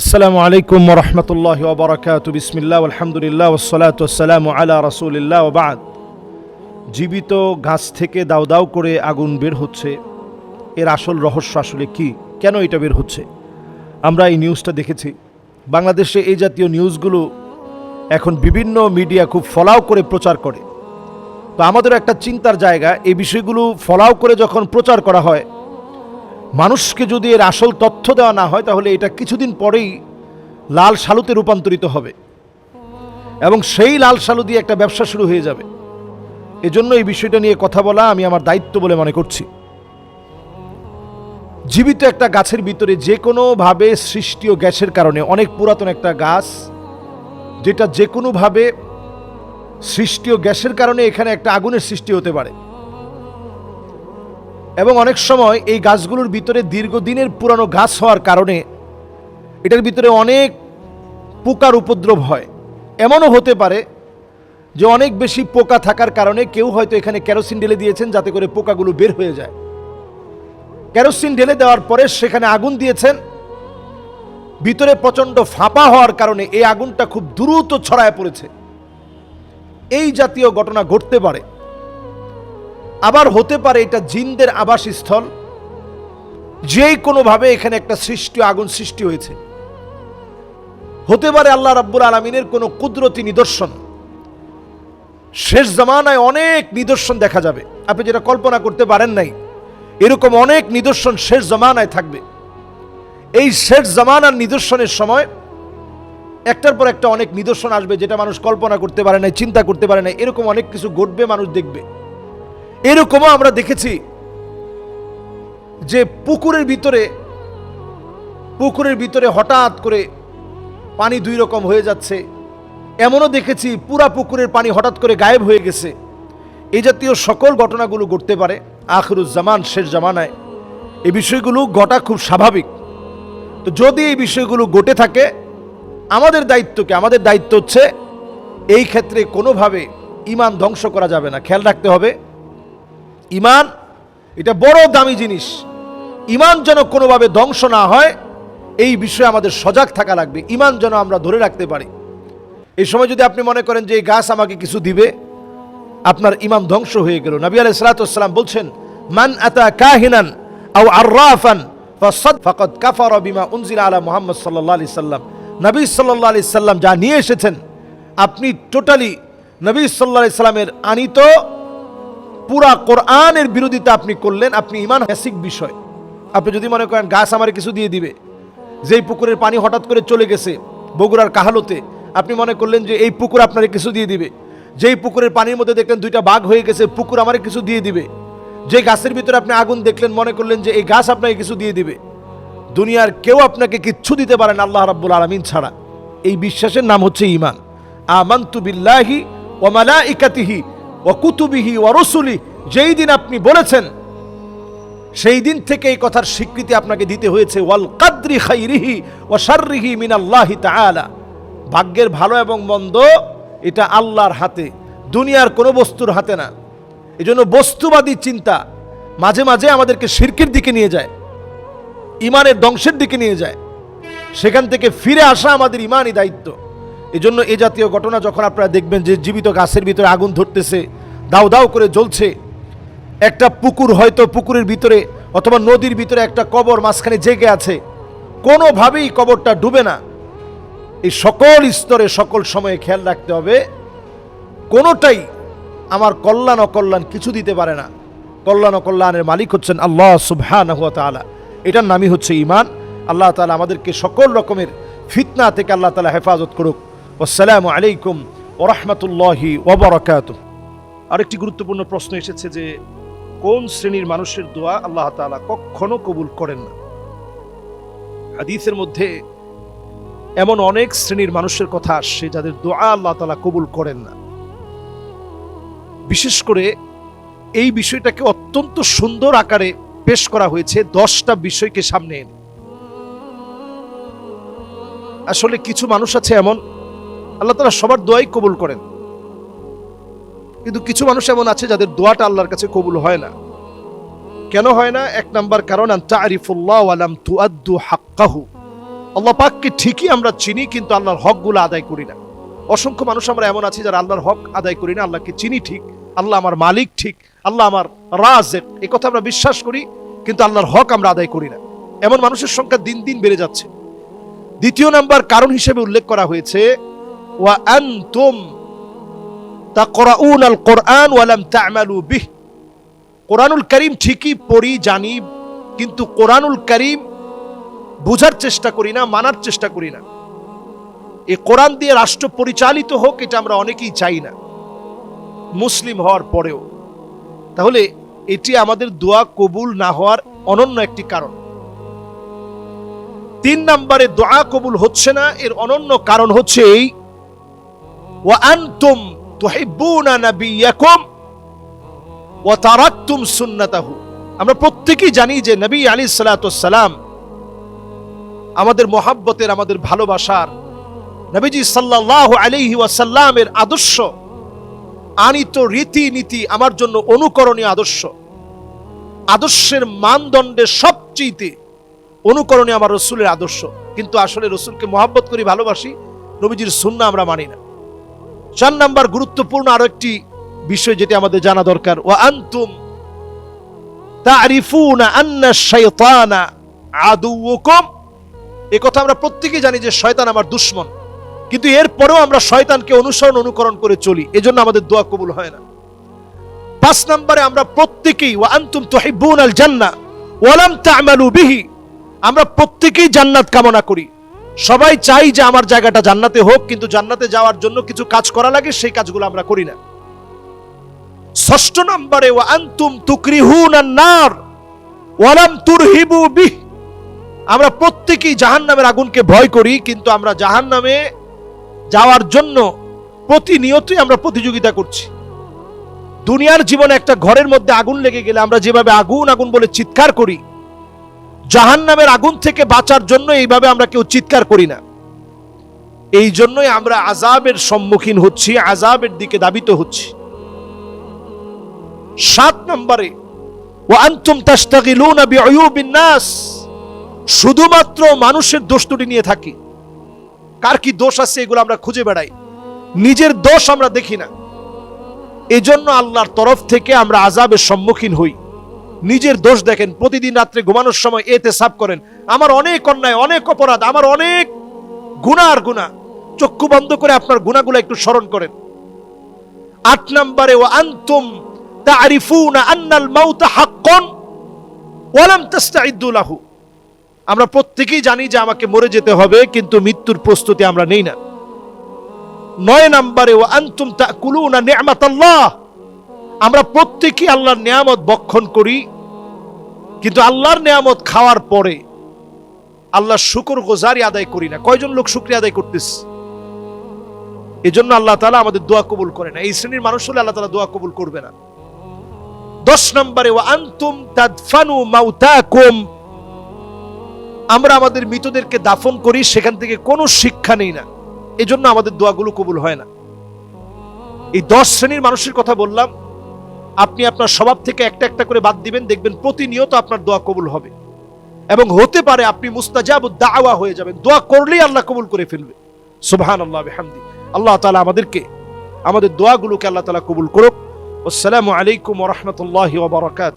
আসসালামু আলাইকুম রহমতুল্লাহ ওবরাকাত বিসমিল্লাহ, আলহামদুলিল্লাহ ওসলাত ওসালাম আলা রসুলিল্লাহ ওবাদ জীবিত গাছ থেকে দাউ দাউ করে আগুন বের হচ্ছে। এর আসল রহস্য আসলে কি? কেন এটা বের হচ্ছে? আমরা এই নিউজটা দেখেছি। বাংলাদেশে এই জাতীয় নিউজগুলো এখন বিভিন্ন মিডিয়া খুব ফলাও করে প্রচার করে। তো আমাদের একটা চিন্তার জায়গা, এই বিষয়গুলো ফলাও করে যখন প্রচার করা হয় মানুষকে যদি এর আসল তথ্য দেওয়া না হয়, তাহলে এটা কিছুদিন পরেই লাল সালুতে রূপান্তরিত হবে। এবং সেই লাল সালু দিয়ে একটা ব্যবসা শুরু হয়ে যাবে। এজন্য এই বিষয়টা নিয়ে কথা বলা আমি আমার দায়িত্ব বলে মনে করছি। জীবিত একটা গাছের ভিতরে যে কোনোভাবে সৃষ্টীয় গ্যাসের কারণে অনেক পুরাতন একটা গাছ, যেটা যে কোনোভাবে সৃষ্টীয় গ্যাসের কারণে এখানে একটা আগুনের সৃষ্টি হতে পারে। এবং অনেক সময় এই গাছগুলোর ভিতরে দীর্ঘদিনের পুরানো গাছ হওয়ার কারণে এটার ভিতরে অনেক পোকার উপদ্রব হয়। এমনও হতে পারে যে অনেক বেশি পোকা থাকার কারণে কেউ হয়তো এখানে কেরোসিন ঢেলে দিয়েছেন যাতে করে পোকাগুলো বের হয়ে যায়। কেরোসিন ঢেলে দেওয়ার পরে সেখানে আগুন দিয়েছেন। ভিতরে প্রচণ্ড ফাঁপা হওয়ার কারণে এই আগুনটা খুব দ্রুত ছড়ায় পড়েছে। এই জাতীয় ঘটনা ঘটতে পারে। আবার হতে পারে এটা জিনদের আবাসস্থল। যেই কোনোভাবে এখানে একটা সৃষ্টি, আগুন সৃষ্টি হয়েছে। হতে পারে আল্লাহ রাব্বুল আলমিনের কোনো কুদরতি নিদর্শন। শেষ জামানায় অনেক নিদর্শন দেখা যাবে। আপনি যেটা কল্পনা করতে পারেন নাই, এরকম অনেক নিদর্শন শেষ জামানায় থাকবে। এই শেষ জামানার নিদর্শনের সময় একটার পর একটা অনেক নিদর্শন আসবে যেটা মানুষ কল্পনা করতে পারে না চিন্তা করতে পারে না এরকম অনেক কিছু ঘটবে, মানুষ দেখবে। এরকমও আমরা দেখেছি যে পুকুরের ভিতরে পুকুরের ভিতরে হঠাৎ করে পানি দুই রকম হয়ে যাচ্ছে। এমনও দেখেছি পুরা পুকুরের পানি হঠাৎ করে গায়েব হয়ে গেছে। এই জাতীয় সকল ঘটনাগুলো ঘটতে পারে আখরুজ্জামান শেষ জামানায়। এই বিষয়গুলো ঘটা খুব স্বাভাবিক। তো যদি এই বিষয়গুলো ঘটে থাকে, আমাদের দায়িত্ব কি? আমাদের দায়িত্ব হচ্ছে এই ক্ষেত্রে কোনোভাবে ইমান ধ্বংস করা যাবে না। খেয়াল রাখতে হবে। ইমান, এটা বড় দামি জিনিস। ইমান যেন কোনোভাবে ধ্বংস না হয়, এই বিষয়ে আমাদের সজাগ থাকা লাগবে। ইমান যেন আমরা ধরে রাখতে পারি। এই সময় যদি আপনি মনে করেন যে এই গাছ আমাকে কিছু দিবে, আপনার ইমান ধ্বংস হয়ে গেল। নবী আলাই সালাতাম বলছেন, মান আতা কাহিনান আও আর্রাফান ফাকাদ কাফার বিমা উনজিলা আলা মুহাম্মদ সাল্লাল্লাহু আলাইহি সাল্লাম। নবী সাল্লাল্লাহু আলাইহি সাল্লাম যা নিয়ে এসেছেন, আপনি টোটালি নবী আলাইহি সাল্লামের আনিত পুরা কোরআনের বিরোধিতা আপনি করলেন, আপনি ইমান হ্যাসিক বিষয়। আপনি যদি মনে করেন গাছ আমার কিছু দিয়ে দিবে, যেই পুকুরের পানি হঠাৎ করে চলে গেছে বগুড়ার কাহালোতে, আপনি মনে করলেন যে এই পুকুর আপনারে কিছু দিয়ে দিবে। যেই পুকুরের পানির মধ্যে দেখলেন দুইটা বাঘ হয়ে গেছে, পুকুর আমার কিছু দিয়ে দিবে। যে গাছের ভিতরে আপনি আগুন দেখলেন, মনে করলেন যে এই গাছ আপনাকে কিছু দিয়ে দিবে। দুনিয়ার কেউ আপনাকে কিচ্ছু দিতে পারেন আল্লাহ রাব্বুল আলমিন ছাড়া। এই বিশ্বাসের নাম হচ্ছে ইমান আমান্তু বিল্লাহি ও মালা ইকাতিহি কুতুবিহি রসুলি, যেই দিন আপনি বলেছেন, সেই দিন থেকে এই কথার স্বীকৃতি আপনাকে দিতে হয়েছে, ওয়াল কাদ্রি খাইরিহি ও শাররিহি মিনাল্লাহি তাআলা। ভাগ্যের ভালো এবং মন্দ, এটা আল্লাহর হাতে, দুনিয়ার কোনো বস্তুর হাতে না। এজন্য বস্তুবাদী চিন্তা মাঝে মাঝে আমাদেরকে শিরকের দিকে নিয়ে যায় ইমানের ধ্বংসের দিকে নিয়ে যায়। সেখান থেকে ফিরে আসা আমাদের ইমানই দায়িত্ব। এজন্য এ জাতীয় ঘটনা যখন আপনারা দেখবেন যে জীবিত গাছের ভিতরে আগুন ধরতেছে, দাউ দাউ করে জ্বলছে, একটা পুকুর হয়তো পুকুরের ভিতরে অথবা নদীর ভিতরে একটা কবর মাঝখানে জেগে আছে, কোনোভাবেই কবরটা ডুবে না। এই সকল স্তরে সকল সময়ে খেয়াল রাখতে হবে, কোনোটাই আমার কল্যাণ অকল্যাণ কিছু দিতে পারে না। কল্যাণ অকল্যাণের মালিক হচ্ছেন আল্লাহ সুবহান তালা এটার নামই হচ্ছে ইমান আল্লাহ তালা আমাদেরকে সকল রকমের ফিতনা থেকে আল্লাহ তালা হেফাজত করুক। আসসালামু আলাইকুম ওরহমতুল্লাহি ওবরাকাত আরেকটি গুরুত্বপূর্ণ প্রশ্ন এসেছে যে, কোন শ্রেণির মানুষের দোয়া আল্লাহ তালা কখনো কবুল করেন না? হাদিসের মধ্যে এমন অনেক শ্রেণির মানুষের কথা আসছে যাদের দোয়া আল্লাহ তালা কবুল করেন না। বিশেষ করে এই বিষয়টাকে অত্যন্ত সুন্দর আকারে পেশ করা হয়েছে, দশটা বিষয়কে সামনে এনে। আসলে কিছু মানুষ আছে এমন আল্লাহ তালা সবার দোয়াই কবুল করেন। কিন্তু কিছু মানুষ এমন আছে যাদের দোয়াটা আল্লাহর কাছে কবুল হয় না। কেন হয় না? এক নাম্বার কারণ আল্লাহ পাককে ঠিকই আমরা চিনি, কিন্তু আল্লাহর হকগুলো আদায় করি না। অসংখ্য মানুষ আমরা এমন আছি যারা আল্লাহর হক আদায় করি না, আল্লাহকে চিনি ঠিক, আল্লাহ আমার মালিক ঠিক, আল্লাহ আমার রাজেক। এ কথা আমরা বিশ্বাস করি, কিন্তু আল্লাহর হক আমরা আদায় করি না। এমন মানুষের সংখ্যা দিন দিন বেড়ে যাচ্ছে। দ্বিতীয় নাম্বার কারণ হিসেবে উল্লেখ করা হয়েছে ওয়া আনতুম তাকরাউন আল কোরআন ওয়ালাম তা'মালু বিহ। কোরআনুল করিম ঠিকই পড়ি, জানি, কিন্তু কোরআনুল করিম বোঝার চেষ্টা করি না, মানার চেষ্টা করি না। কোরআন দিয়ে রাষ্ট্র পরিচালিত হোক, এটা আমরা অনেকেই চাই না। মুসলিম হওয়ার পরেও। তাহলে এটি আমাদের দোয়া কবুল না হওয়ার অনন্য একটি কারণ। তিন নম্বরে দোয়া কবুল হচ্ছে না, এর অনন্য কারণ হচ্ছে এই ওয়া আনতুম তুহিব্বুনা নাবিয়াকুম ওয়া তারাকতুম সুন্নাতাহু। আমরা প্রত্যেকেই জানি যে নবী আলী সালাম আমাদের মহাব্বতের, আমাদের ভালোবাসার নবীজি সাল্লাহ আলাইহি ওয়াসাল্লামের আদর্শ, আনিত রীতি নীতি আমার জন্য অনুকরণীয় আদর্শ। আদর্শের মানদণ্ডে সবচেয়ে অনুকরণীয় আমার রসুলের আদর্শ। কিন্তু আসলে রসুলকে মহাব্বত করি, ভালোবাসি, নবীজির সুন্না আমরা মানি না। চার নাম্বার গুরুত্বপূর্ণ আরও একটি বিষয় যেটি আমাদের জানা দরকার। ও আন্তুম আমরা জানি যে শয়তান আমার দুশ্মন। কিন্তু এরপরেও আমরা শয়তানকে অনুসরণ, অনুকরণ করে চলি। এজন্য আমাদের দোয়া কবুল হয় না। পাঁচ নম্বরে আমরা প্রত্যেকেই, ওয়া আল জান্নাহ ওয়ালাম তা'মালু বিহি। আমরা প্রত্যেকেই জান্নাত কামনা করি। সবাই চাই যে আমার জায়গাটা জান্নাতে হোক, কিন্তু জান্নাতে যাওয়ার জন্য কিছু কাজ করা লাগে, সেই কাজগুলো আমরা করি না। ষষ্ঠ নম্বরে, ওয়া আনতুম তুকরিহুন বিহ। আমরা প্রত্যেকেই জাহান্নামের আগুনকে ভয় করি, কিন্তু আমরা জাহান্নামে যাওয়ার জন্য প্রতিনিয়তই আমরা প্রতিযোগিতা করছি। দুনিয়ার জীবনে একটা ঘরের মধ্যে আগুন লেগে গেলে আমরা যেভাবে আগুন আগুন বলে চিৎকার করি জাহান্নামের আগুন থেকে বাঁচার জন্য এইভাবে আমরা কেউ চিৎকার করি না। এই জন্যই আমরা আজাবের সম্মুখীন হচ্ছি আজাবের দিকে দাবিত হচ্ছি। সাত নম্বরে ও আন্তুম শুধুমাত্র মানুষের দোষ ত্রুটি নিয়ে থাকি। কার কি দোষ আছে এগুলো আমরা খুঁজে বেড়াই। নিজের দোষ আমরা দেখি না। এজন্য আল্লাহর তরফ থেকে আমরা আজাবের সম্মুখীন হই। নিজের দোষ দেখেন, প্রতিদিন রাত্রে ঘুমানোর সময় এতে সাফ করেন। আমার অনেক অন্যায়, অনেক অপরাধ, আমার অনেক গুণা আর গুণা। চক্ষু বন্ধ করে আপনার গুণাগুলো একটু স্মরণ করেন। আট নম্বরে ও আন্তুম আন্নাল আমরা প্রত্যেকেই জানি যে আমাকে মরে যেতে হবে, কিন্তু মৃত্যুর প্রস্তুতি আমরা নেই না। নয় নম্বরে ও আন্তুম তাকুলুনা নি'মাতাল্লাহ। আমরা প্রত্যেকেই আল্লাহর নিয়ামত বক্ষণ করি কিন্তু আল্লাহর নিয়ামত খাওয়ার পরে আল্লাহর শুকর গোজারি আদায় করি না। কয়জন লোক শুক্রিয়া আদায় করতেছে? এজন্য আল্লাহ তালা আমাদের দোয়া কবুল করে না। এই শ্রেণির মানুষ হলে আল্লাহ তালা দোয়া কবুল করবে না। দশ নম্বরে ও আন্তুম তাদফানু মাউতাকুম। আমরা আমাদের মৃতদেরকে দাফন করি, সেখান থেকে কোনো শিক্ষা নেই না। এজন্য আমাদের দোয়াগুলো কবুল হয় না। এই দশ শ্রেণির মানুষের কথা বললাম। আপনি আপনার স্বভাব থেকে একটা একটা করে বাদ দিবেন, দেখবেন প্রতিনিয়ত আপনার দোয়া কবুল হবে। এবং হতে পারে আপনি মুস্তাজাব দাওয়া হয়ে যাবেন, দোয়া করলেই আল্লাহ কবুল করে ফেলবে। সুবহান আল্লাহ হামদি আল্লাহ তালা আমাদেরকে, আমাদের দোয়াগুলোকে আল্লাহ তালা কবুল করুক। আসসালামু আলাইকুম রহমতুল্লাহ ওবরাকাত